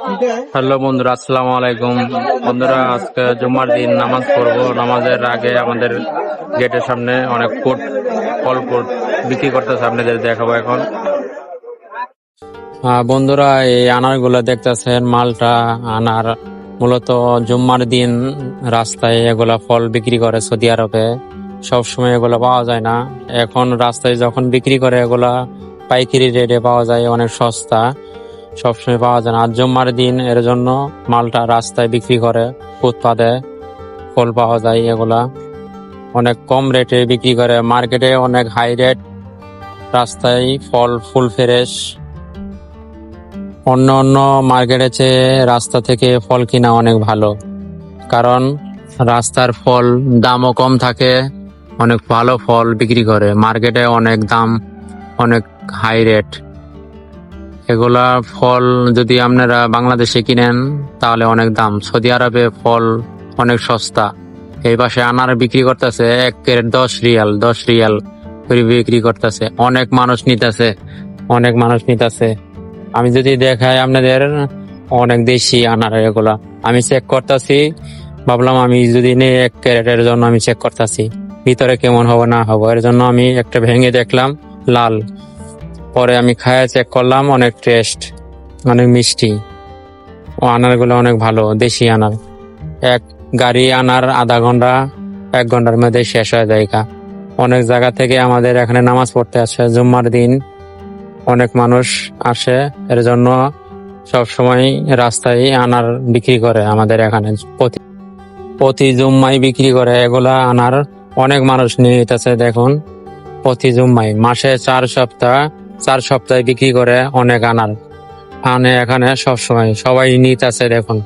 Hello বন্ধুরা, আসসালামু আলাইকুম। বন্ধুরা, আজকে জুম্মার দিন, নামাজ পড়ব। নামাজের আগে আমাদের গেটের সামনে অনেক ফুট, ফল ফুট বিক্রি করতেছে, আপনাদের দেখাবো এখন। বন্ধুরা, এই আনারগুলো দেখতেছেন, মালটা আনার মূলত জুম্মার দিন রাস্তায় এগুলা ফল বিক্রি করে সৌদি আরবে। সবসময় এগুলো পাওয়া যায় না। এখন রাস্তায় যখন বিক্রি করে, এগুলা পাইকারি রেটে পাওয়া যায়, অনেক সস্তা। সবসময় পাওয়া যায় না। আর জুম্মার দিন এর জন্য মালটা রাস্তায় বিক্রি করে, ফুটপাতে ফল পাওয়া যায় এগুলা। অনেক কম রেটে বিক্রি করে। মার্কেটে অনেক হাই রেট রাস্তায় ফল, ফুল ফ্রেশ। অন্য অন্য মার্কেটে চেয়ে রাস্তা থেকে ফল কিনা অনেক ভালো। কারণ রাস্তার ফল দামও কম থাকে, অনেক ভালো ফল বিক্রি করে। মার্কেটে অনেক দাম, অনেক হাই রেট এগুলা ফল যদি আপনারা বাংলাদেশে কিনেন, তাহলে অনেক দাম। সৌদি আরবে ফল অনেক সস্তা। এই পাশে আনার বিক্রি করতেছে এক ক্যারেট দশ রিয়াল দশ রিয়াল করে বিক্রি করতেছে। অনেক মানুষ নিতেছে, অনেক মানুষ নিতেছে। আমি যদি দেখাই আপনাদের, অনেক দেশি আনার এগুলা। আমি চেক করতেছি, ভাবলাম আমি যদি নেই এক ক্যারেটের জন্য আমি চেক করতেছি। ভিতরে কেমন হবে, না হবে, এর জন্য আমি একটা ভেঙে দেখলাম, লাল। পরে আমি খায়া চেক করলাম, অনেক টেস্ট অনেক মিষ্টি। ও আনারগুলো অনেক ভালো, দেশি আনার। এক গাড়ি আনার আধা ঘণ্টা, এক ঘণ্টার মধ্যে শেষ হয়ে যায়। অনেক জায়গা থেকে আমাদের এখানে নামাজ পড়তে আসে, জুম্মার দিন। অনেক মানুষ আসে, এর জন্য সব সময় রাস্তায় আনার বিক্রি করে আমাদের এখানে। প্রতি প্রতি জুম্মাই বিক্রি করে এগুলা আনার। অনেক মানুষ নিয়ে যেতেছে, দেখুন। প্রতি জুম্মাই মাসে চার সপ্তাহ চার সপ্তাহে বিক্রি করে অনেক আনার। আনে এখানে সবসময়। সবাই নিতে আছে দেখুন।